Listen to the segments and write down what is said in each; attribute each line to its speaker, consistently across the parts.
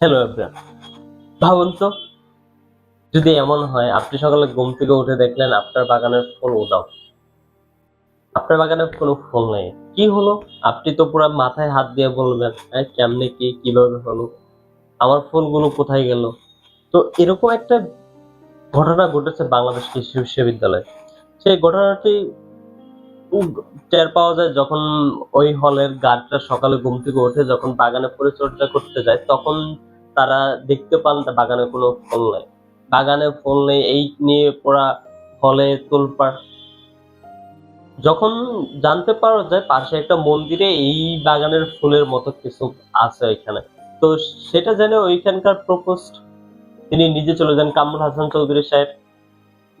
Speaker 1: Hello ভাবুন তো, যদি এমন হয়, আপনি সকালে ঘুম থেকে উঠে দেখলেন আপনার বাগানের ফুল উদাও আপনার বাগানে কোনো ফুল নেই। কি হলো? আপনি তো পুরো মাথায় হাত দিয়ে বলবেন হ্যাঁ কেমনে কি, কীভাবে হলো? আমার ফুলগুলো কোথায় গেল? তো এরকম একটা ঘটনা ঘটেছে বাংলাদেশ কৃষি বিশ্ববিদ্যালয়ে। সেই ঘটনাটি টের পাওয়া যায় যখন ওই হলের গার্ডরা সকালে ঘুম থেকে উঠে যখন বাগানে পরিচর্যা করতে যায়, তখন তারা দেখতে পান বাগানে কোনো ফল নেই। বাগানে ফল নেই, এই নিয়ে পুরা হলে তোলপাড়। যখন জানতে পারা যায় পাশে একটা মন্দিরে এই বাগানের ফুলের মতো কিছু আছে ওইখানে। তো সেটা জেনে ওইখানকার প্রপোস্ট তিনি নিজে চলে যান, কামরুল হাসান চৌধুরী সাহেব।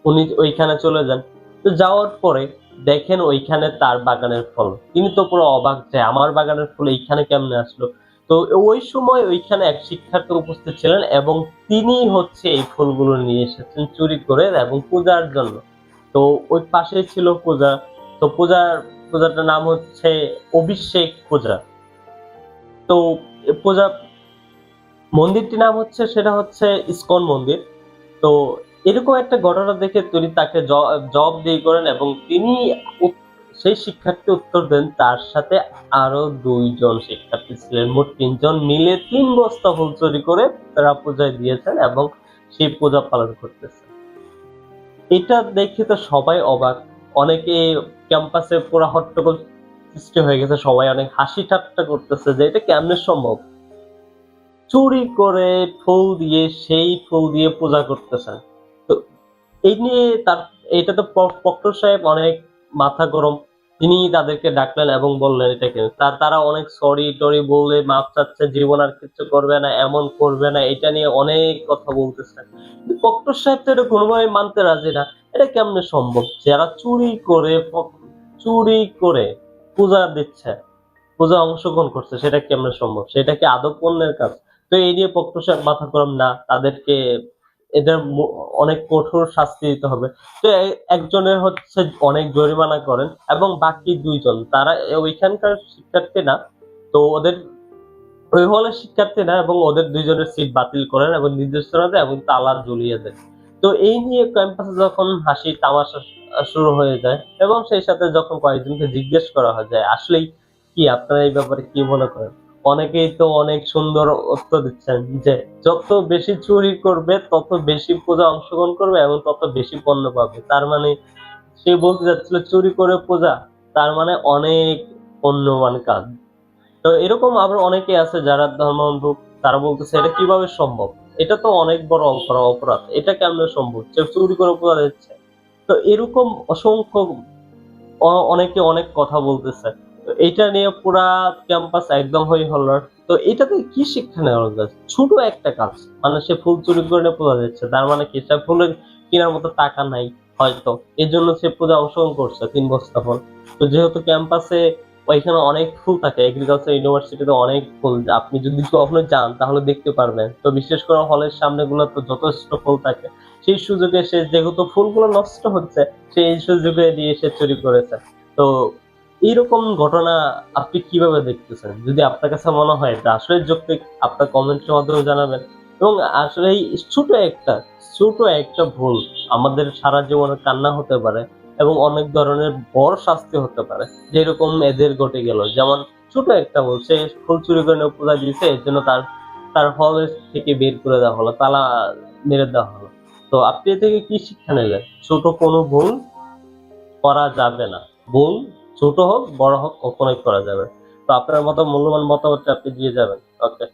Speaker 1: উনি ওইখানে চলে যান। তো যাওয়ার পরে দেখেন ওইখানে তার বাগানের ফল। তিনি তো পুরো অবাক যে আমার বাগানের ফুল এইখানে কেমনে আসলো? তো ওই সময় ওইখানে এক শিক্ষার্থী উপস্থিত ছিলেন এবং তিনি হচ্ছে এই ফুলগুলো নিয়ে এসেছেন চুরি করে এবং পূজার জন্য। তো ওই পাশে ছিল পূজা। তো পূজার, পূজাটার নাম হচ্ছে অভিষেক পূজা। তো পূজা মন্দিরটির নাম হচ্ছে, সেটা হচ্ছে ইসকন মন্দির। তো এরকম একটা ঘটনা দেখে তিনি তাকে জ- জবাব দিয়ে করেন এবং তিনি সেই শিক্ষার্থী উত্তর দেন, তার সাথে আরও দুইজন শিক্ষার্থী ছিলেন। মোট তিনজন মিলে তিন বস্তা ফুল চুরি করে তারা পূজায় দিয়েছেন এবং সেই পূজা পালন করতেছে। এটা দেখে তো সবাই অবাক। অনেকে ক্যাম্পাসে পুরো হট্টগোল সৃষ্টি হয়ে গেছে, সবাই অনেক হাসি ঠাট্টা করতেছে যে এটা কেমনে সম্ভব? চুরি করে ফুল দিয়ে, সেই ফুল দিয়ে পূজা করতেছেন তো এই নিয়ে তার, এটা তো প্রক্টর সাহেব অনেক মাথা গরম। তিনি তাদেরকে ডাকলেন এবং বললেন এটাকে তার, তারা অনেক সরি টরি বলে মাপ চাচ্ছে, জীবন আর কিছু করবে না, এমন করবে না। এটা নিয়ে অনেক কথা বলতেছে। প্রক্টর সাহেব তো এটা কোনোভাবে মানতে রাজি না। এটা কেমনে সম্ভব? যারা চুরি করে চুরি করে পূজা দিচ্ছে, পূজা অংশগ্রহণ করছে, সেটা কেমনে সম্ভব? সেটা কি আদৌ পণ্যের কাজ? তো এই নিয়ে প্রক্টর সাহেব মাথা গরম না। তাদেরকে এদের অনেক কঠোর শাস্তি দিতে হবে। তো একজনের হচ্ছে অনেক জরিমানা করেন এবং বাকি দুইজন, তারা ওইখানকার শিক্ষার্থী না তো ওদের ওই হলের শিক্ষার্থী না এবং ওদের দুইজনের সিট বাতিল করেন এবং নির্দেশনা দেয় এবং তালা ঝুলিয়ে দেয় তো এই নিয়ে ক্যাম্পাসে যখন হাসি তামাশা শুরু হয়ে যায় এবং সেই সাথে যখন কয়েকজনকে জিজ্ঞেস করা হয় যায় আসলেই কি আপনারা এই ব্যাপারে কি মনে করেন? অনেকেই তো অনেক সুন্দর উত্তর দিচ্ছেন যে যত বেশি চুরি করবে, তত বেশি পূজা অংশগ্রহণ করবে এবং তত বেশি পণ্য পাবে। তার মানে সে বলতে যাচ্ছিল চুরি করে পূজা, তার মানে অনেক পণ্যবান কাজ। তো এরকম আবার অনেকে আছে যারা ধর্মবন্ধু তারা বলতেছে, এটা কীভাবে সম্ভব? এটা তো অনেক বড় অপরাধ অপরাধ। এটা কেমনে সম্ভব? যে চুরি করে পূজা দিচ্ছে। তো এরকম অসংখ্য অনেকে অনেক কথা বলতেছে। এটা নিয়ে পুরা ক্যাম্পাস একদম হই হল্লার তো এটাতে কি শিক্ষা নেওয়া যায় ছোট একটা কাজ মানে সে ফুল চুরি করে পূজা দিচ্ছে, তার মানে কি? সে ফুলের কেনার মতো টাকা নাই হয়তো এই জন্য সে পূজা অংশগ্রহণ করছে, তিন বস্তা ফল। তো যেহেতু ক্যাম্পাসে ওইখানে অনেক ফুল থাকে এগ্রিকালচার ইউনিভার্সিটিতে অনেক ফুল, আপনি যদি কখনো যান তাহলে দেখতে পারবেন। তো বিশেষ করে হলের সামনে গুলো তো যথেষ্ট ফুল থাকে। সেই সুযোগে সে যেহেতু ফুলগুলো নষ্ট হচ্ছে সেই সুযোগে দিয়ে সে চুরি করেছে। তো এইরকম ঘটনা আপনি কীভাবে দেখতেছেন? যদি আপনার কাছে মনে হয় এটা আসলে যৌক্তিক আপনার কমেন্টের মাধ্যমে জানাবেন। এবং আসলে এই ছোট একটা ছোট একটা ভুল আমাদের সারা জীবনে কান্না হতে পারে এবং অনেক ধরনের বড় শাস্তি হতে পারে। যেরকম এদের ঘটে গেল। যেমন ছোট একটা ভুল, সে ফুল চুরি করে পূজা দিয়েছে, এর জন্য তার তার হল থেকে বের করে দেওয়া হলো, তালা মেরে দেওয়া হলো। তো আপনি এ থেকে কি শিক্ষা নিলেন? ছোট কোনো ভুল করা যাবে না। ভুল ছোট হোক, বড় হোক কখনোই করা যাবে। তো আপনার মতো মূল্যবান মতামত আপনি দিয়ে যাবেন। ওকে